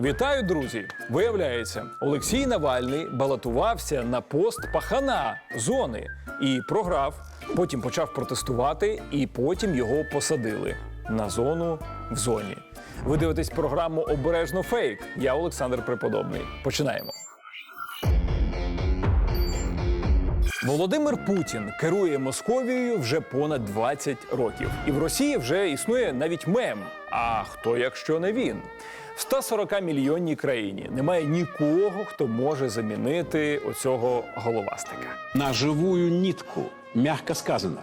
Вітаю, друзі! Виявляється, Олексій Навальний балотувався на пост пахана зони і програв. Потім почав протестувати, і потім його посадили на зону в зоні. Ви дивитесь програму Обережно фейк. Я Олександр Преподобний. Починаємо. Володимир Путін керує Московією вже понад 20 років, і в Росії вже існує навіть мем. А хто, якщо не він? В 140 мільйонній країні немає нікого, хто може замінити оцього головастика. на живую нитку, мягко сказано.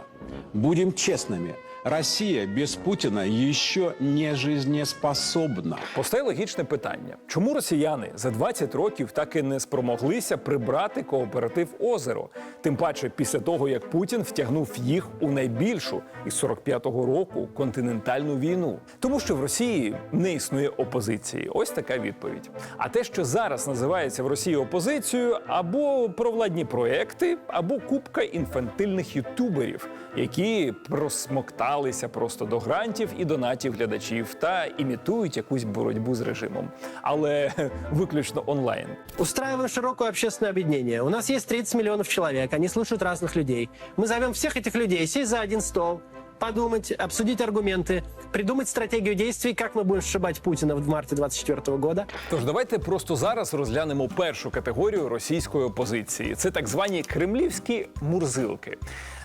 Будем честными, Россия без Путина еще не жизнеспособна. Постає логічне питання: чому росіяни за 20 років так і не спромоглися прибрати кооператив озеро? Тим паче після того, як Путін втягнув їх у найбільшу із 45-го року континентальну війну, тому що в Росії не існує опозиції. Ось така відповідь. А те, що зараз називається в Росії опозицією, або провладні проекти, або купка інфантильних ютуберів, які просмокталися просто до грантів і донатів глядачів та імітують якусь боротьбу з режимом, але виключно онлайн. Устраиваем широкое общественное объединение. У нас есть 30 миллионов человек, они слушают разных людей. Мы зовем всех этих людей сесть за один стол, подумать, обсудить аргументы, придумать стратегию действий, как мы будем сшибать Путина в марте 24 года. Тож давайте просто зараз розглянемо першу категорію російської опозиції. Це так звані кремлівські мурзилки,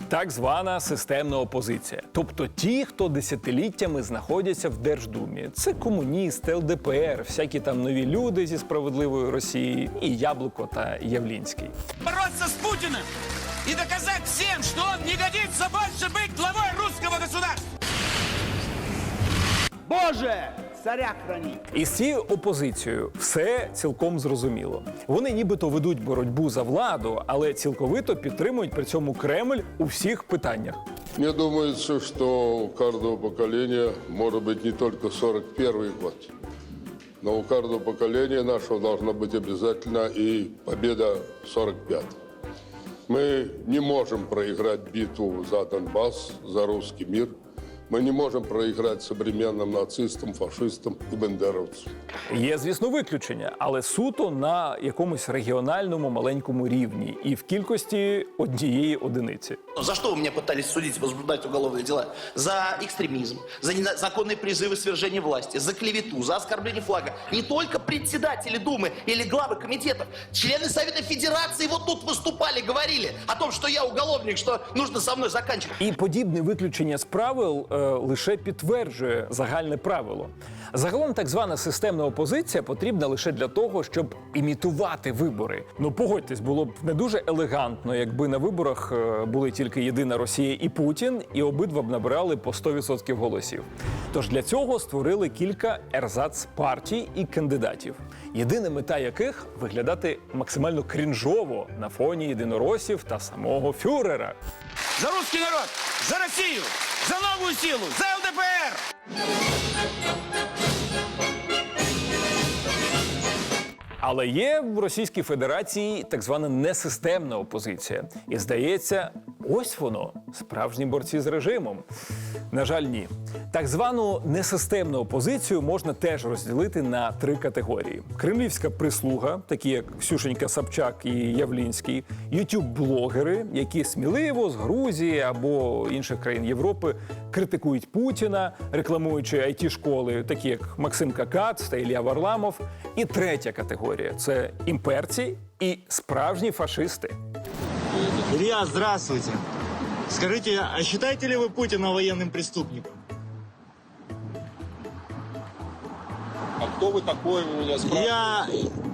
так звана системна опозиція. Тобто ті, хто десятиліттями знаходяться в Держдумі. Це комуністи, ЛДПР, всякі там нові люди зі справедливої Росії, і Яблуко та Явлінський. бороться с Путиным и доказать всем, что он не годится больше быть главой русского государства. Боже, царя храни. І з цією опозицією все цілком зрозуміло. Вони нібито ведуть боротьбу за владу, але цілковито підтримують при цьому Кремль у всіх питаннях. Мне думается, что у каждого поколения может быть не только 41 год, но у каждого поколения нашего должна быть обязательно и победа 45 Мы не можем проиграть битву за Донбасс, за русский мир. Мы не можем проиграть современным нацистам, фашистам и бендеровцам. Є, звісно, виключення, але суто на якомусь регіональному маленькому рівні і в кількості однієї одиниці. За что вы меня пытались судить, возбуждать уголовные дела? За экстремизм, за незаконные призывы свержения власти, за клевету, за оскорбление флага. Не только председатели Думы или главы комитетов, члены Совета Федерации вот тут выступали, говорили о том, что я уголовник, что нужно со мной заканчивать. І подібне виключення з правил е, лише підтверджує загальне правило. Загалом, так звана системна опозиція потрібна лише для того, щоб імітувати вибори. Ну погодьтесь, було б не дуже елегантно, якби на виборах е, були тільки єдина Росія і Путін, і обидва б набирали по 100% голосів. Тож для цього створили кілька ерзац партій і кандидатів, єдина мета яких виглядати максимально крінжово на фоні єдиноросів та самого фюрера. За русский народ, за Россию, за новую силу, за ЛДПР! Але є в Російській Федерації так звана несистемна опозиція. І здається, ось воно справжні борці з режимом. На жаль, ні. Так звану несистемну опозицію можна теж розділити на три категорії: кремлівська прислуга, такі як Ксюшенька Собчак і Явлінський, ютуб-блогери, які сміливо з Грузії або інших країн Європи критикують Путіна, рекламуючи it школи, такі як Максим Какац та Ілля Варламов. І третя категорія це імперці і справжні фашисти. Илья, здравствуйте. Скажите, а считаете ли вы Путина военным преступником? А кто вы такой, вы меня спрашиваете? Я...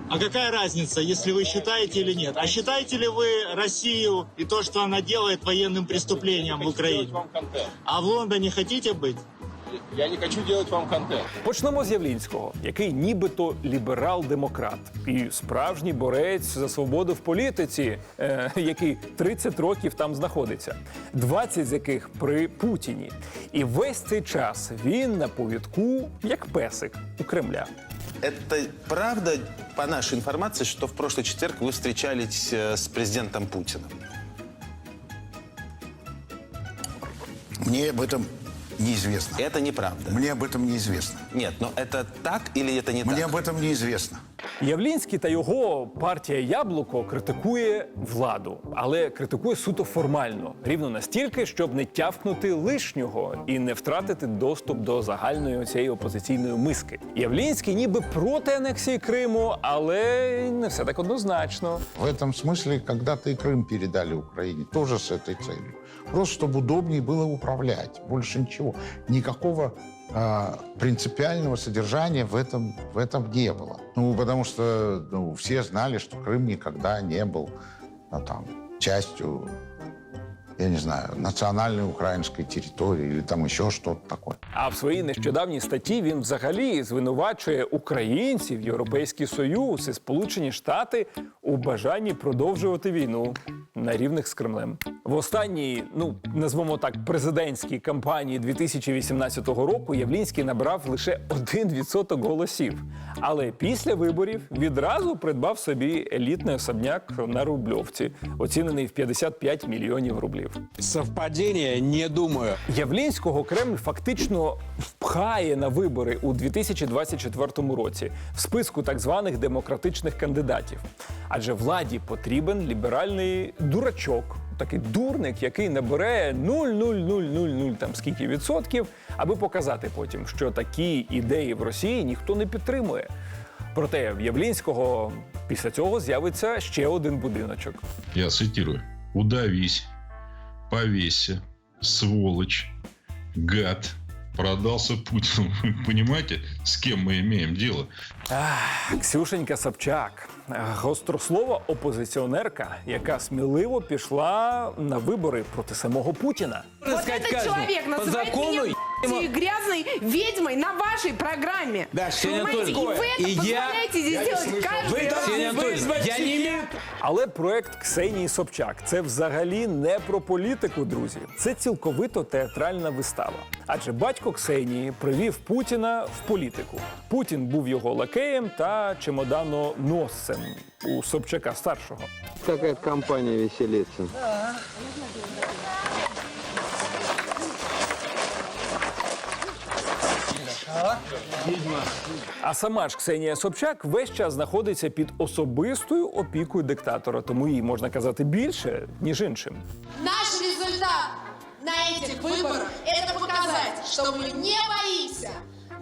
А какая разница, если вы считаете или нет? А считаете ли вы Россию и то, что она делает военным преступлением в Украине? А в Лондоне хотите быть? Я не хочу делать вам контент. Почнемо з Явлінського, який нібито ліберал-демократ і справжній борець за свободу в політиці, е, який 30 років там знаходиться, 20 з яких при Путіні. І весь цей час він на повідку як песик у Кремля. Это правда, по нашей информации, что в прошлый четверг вы встречались э, с президентом Путиным? Мне об этом неизвестно. Это неправда. Мне об этом неизвестно. Нет, но это так или это не Мне так? об этом неизвестно. Явлінський та його партія Яблуко критикує владу, але критикує суто формально, рівно настільки, щоб не тявкнути лишнього і не втратити доступ до загальної цієї опозиційної миски. Явлінський ніби проти анексії Криму, але не все так однозначно. В этом смысле когда-то и Крым передали Украине, тоже с этой целью. Просто чтобы удобнее было управлять, больше ничего. Никакого а, принципиального содержания в этом, в этом не было. Ну, потому что ну, все знали, что Крым никогда не был ну, там, частью, я не знаю, национальной украинской территории или там еще что-то такое. А в своїй нещодавній статті він взагалі звинувачує українців, Європейський Союз і Сполучені Штати у бажанні продовжувати війну на рівних з Кремлем. В останній, ну назвемо так, президентській кампанії 2018 року Явлінський набрав лише 1% голосів. Але після виборів відразу придбав собі елітний особняк на Рубльовці, оцінений в 55 мільйонів рублів. Совпадение? Не думаю. Явлінського Кремль фактично впхає на вибори у 2024 році в списку так званих демократичних кандидатів. Адже владі потрібен ліберальний дурачок, такий дурник, який набере 0,0000 там скільки відсотків, аби показати потім, що такі ідеї в Росії ніхто не підтримує. Проте в Явлінського після цього з'явиться ще один будиночок. Я цитирую. «Удавись, повесься, сволочь, гад, продался Путину». Вы понимаете, с кем мы имеем дело? Ксюшенька Собчак, гострослова опозиціонерка, яка сміливо пішла на вибори проти самого Путіна. Вот этот человек называет меня и грязной ведьмой на вашей программе. Да, Ксения Понимаете? И Анатольевна, вы это и я- позволяете здесь делать каждый раз. Ксения Анатольевна, я не имею Але проект Ксенії Собчак це взагалі не про політику, друзі. Це цілковито театральна вистава. Адже батько Ксенії привів Путіна в політику. Путін був його лакеєм та чемоданоносцем у Собчака старшого. Такая компания веселится. А сама ж Ксенія Собчак весь час знаходиться під особистою опікою диктатора, тому їй можна казати більше, ніж іншим. Наш результат на этих выборах – это показать, что мы не боимся.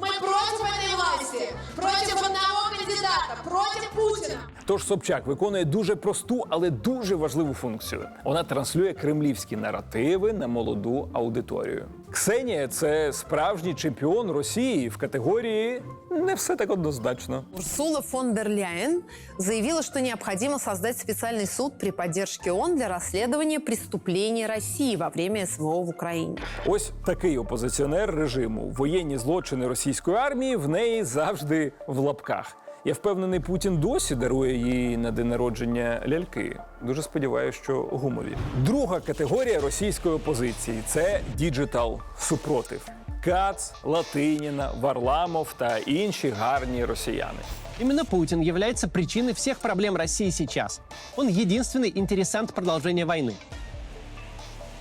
Мы против этой власти, против одного кандидата, против Путина. Тож Собчак виконує дуже просту, але дуже важливу функцію. Вона транслює кремлівські наративи на молоду аудиторію. Ксенія це справжній чемпіон Росії в категорії не все так однозначно. Урсула фон дер Ляйен заявила, что необходимо создать специальный суд при поддержке ООН для расследования преступлений России во время СВО в Украине. Ось такий опозиціонер режиму. Воєнні злочини російської армії в неї завжди в лапках. Я впевнений, Путін досі дарує їй на день народження ляльки. Дуже сподіваюся, що гумові. Друга категорія російської опозиції це діджитал супротив. Кац, Латиніна, Варламов та інші гарні росіяни. Именно Путин является причиной всех проблем России сейчас. Он единственный интересант продолжения войны.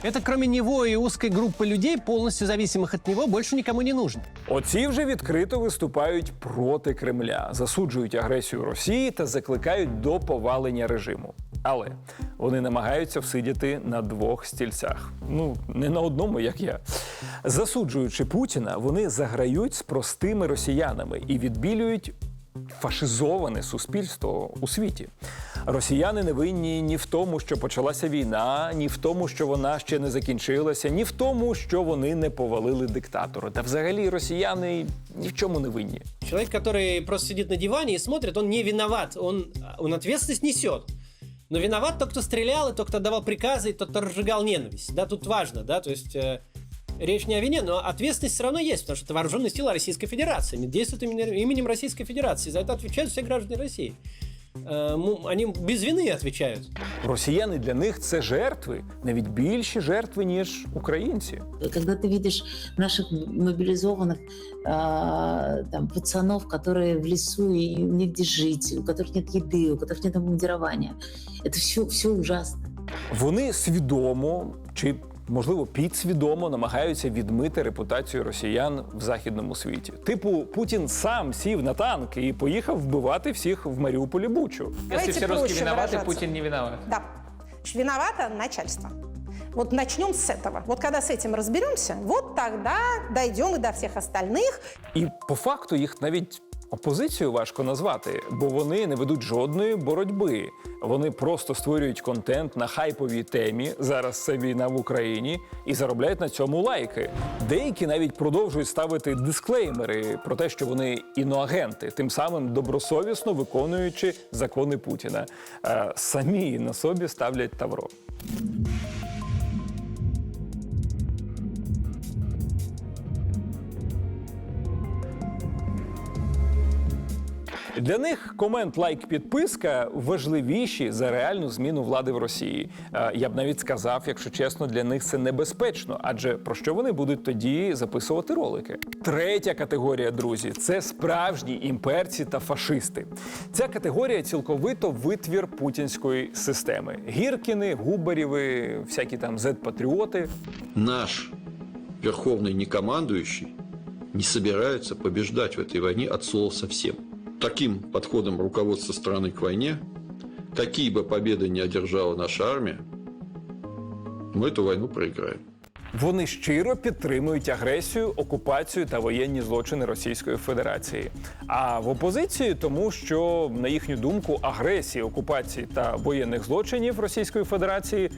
Это кроме него и узкой группы людей, полностью зависимых от него, больше никому не нужно. Оці вже відкрито виступають проти Кремля, засуджують агресію Росії та закликають до повалення режиму. Але вони намагаються всидіти на двох стільцях. Ну не на одному, як я. Засуджуючи Путіна, вони заграють з простими росіянами і відбілюють фашизоване суспільство у світі. Росіяни не винні ні в тому, що почалася війна, ні в тому, що вона ще не закінчилася, ні в тому, що вони не повалили диктатора. Та взагалі росіяни ні в чому не винні. Человек, который просто сидит на диване и смотрит, он не виноват, он, он ответственность несет. Но виноват тот, кто стрелял, и тот, кто давал приказы, и тот, кто разжигал ненависть. Да, тут важно, да, то есть э, речь не о вине, но ответственность все равно есть, потому что это вооруженные силы Российской Федерации. Они действуют именно именем Российской Федерации. За это отвечают все граждане России. э, м- они без вины отвечают. Росіяни для них це жертви, навіть більші жертви, ніж українці. Когда ты видишь наших мобилизованных а, там, пацанов, которые в лесу и им негде жить, у которых нет еды, у которых нет обмундирования, это все, все ужасно. Вони свідомо чи можливо підсвідомо намагаються відмити репутацію росіян в західному світі. Типу, Путін сам сів на танк і поїхав вбивати всіх в Маріуполі Бучу. Давайте Якщо всі проще русські винуваті, выражаться. Путін не виноват. Да. Виновато начальство. Вот начнем с этого. Вот когда с этим разберемся, вот тогда дойдем и до всех остальных. І по факту їх навіть опозицією важко назвати, бо вони не ведуть жодної боротьби. Вони просто створюють контент на хайповій темі. Зараз це війна в Україні і заробляють на цьому лайки. Деякі навіть продовжують ставити дисклеймери про те, що вони іноагенти, тим самим добросовісно виконуючи закони Путіна. Самі на собі ставлять тавро. Для них комент, лайк, підписка важливіші за реальну зміну влади в Росії. Е, Я б навіть сказав, якщо чесно, для них це небезпечно, адже про що вони будуть тоді записувати ролики? Третя категорія, друзі, це справжні імперці та фашисти. Ця категорія цілковито витвір путінської системи: Гіркіни, Губарєви, всякі там зет-патріоти. Наш верховный некомандующий не собирается побеждать в этой войне от слова совсем Таким подходом руководства страны к войне, какие бы победы ни одержала наша армия, мы эту войну проиграем. Вони щиро підтримують агресію, окупацію та воєнні злочини Російської Федерації. А в опозиції тому, що на їхню думку агресії, окупації та воєнних злочинів Російської Федерації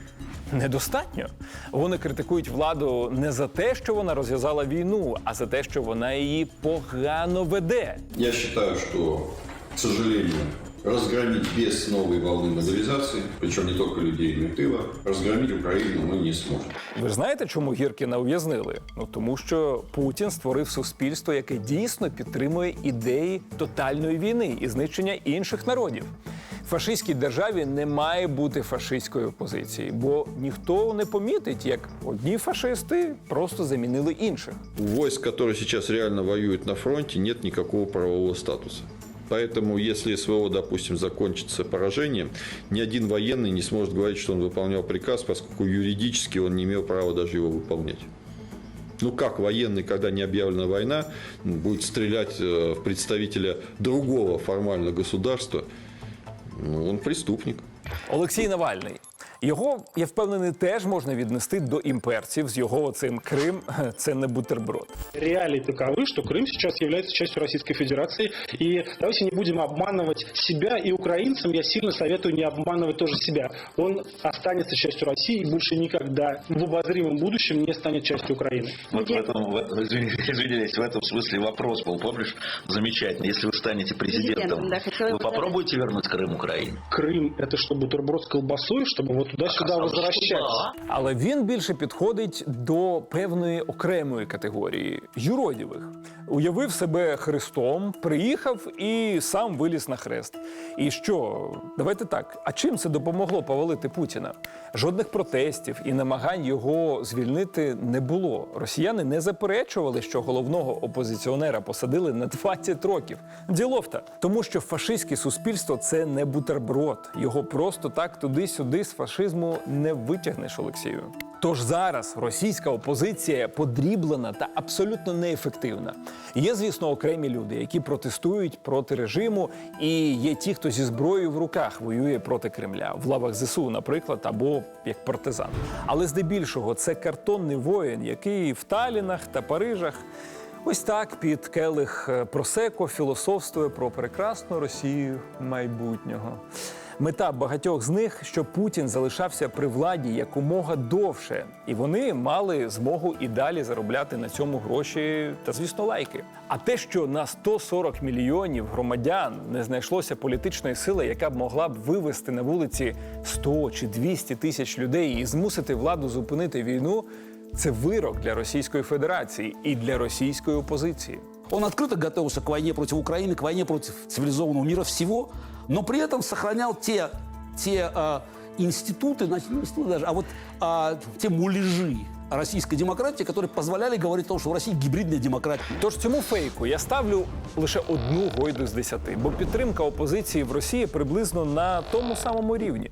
недостатньо. Вони критикують владу не за те, що вона розв'язала війну, а за те, що вона її погано веде. Я считаю, что, к сожалению, разгромить без новой волны мобилизации, причем не только людей, но и тыла, разгромить Украину мы не сможем. Ви ж знаєте, чому Гіркіна ув'язнили? Ну тому що Путін створив суспільство, яке дійсно підтримує ідеї тотальної війни і знищення інших народів. Фашистській державі не має бути фашистської опозиції, бо ніхто не помітить, як одні фашисти просто замінили інших. У войск, которые сейчас реально воюют на фронте, нет никакого правового статуса. Поэтому, если СВО, допустим, закончится поражением, ни один военный не сможет говорить, что он выполнял приказ, поскольку юридически он не имел права даже его выполнять. Ну как военный, когда не объявлена война, будет стрелять э, в представителя другого формально государства? Ну, он преступник. Олексій Навальний. Його, я впевнений, теж можна віднести до імперців з його цим Крим це не бутерброд. Реалии таковы, что Крым сейчас является частью Российской Федерации. И давайте не будем обманывать себя и украинцам. Я сильно советую не обманывать тоже себя. Он останется частью России и больше никогда в обозримом будущем не станет частью Украины. Вот в этом, в этом- извини- извиняюсь, в этом смысле вопрос был, помнишь, замечательный. Если вы станете президентом, Президентом, да, хотела вы бы попробуете вернуть Крым Украине? Крым – это что, бутерброд с колбасой, чтобы вот туда-сюда возвращатися. Але він більше підходить до певної окремої категорії юродівих. Уявив себе Христом, приїхав і сам виліз на хрест. І що? Давайте так. А чим це допомогло повалити Путіна? Жодних протестів і намагань його звільнити не було. Росіяни не заперечували, що головного опозиціонера посадили на 20 років. Діловта, тому що фашистське суспільство це не бутерброд. Його просто так туди-сюди з фашизму не витягнеш, Олексію. Тож зараз російська опозиція подріблена та абсолютно неефективна. Є, звісно, окремі люди, які протестують проти режиму, і є ті, хто зі зброєю в руках воює проти Кремля в лавах ЗСУ, наприклад, або як партизан. Але здебільшого це картонний воїн, який в Талінах та Парижах. Ось так під келих е, просеко філософствує про прекрасну Росію майбутнього. Мета багатьох з них, щоб Путін залишався при владі якомога довше, і вони мали змогу і далі заробляти на цьому гроші та, звісно, лайки. А те, що на 140 мільйонів громадян не знайшлося політичної сили, яка б могла б вивести на вулиці 100 чи 200 тисяч людей і змусити владу зупинити війну, це вирок для Російської Федерації і для російської опозиції. Он открыто готовился к войне против Украины, к войне против цивилизованного мира всего, но при этом сохранял те, те а, институты, значит, не институты даже, а вот а, те муляжи российской демократии, которые позволяли говорить о том, что в России гибридная демократия. Тож цьому фейку я ставлю лише одну гойду з десяти, бо підтримка опозиції в Росії приблизно на тому самому рівні.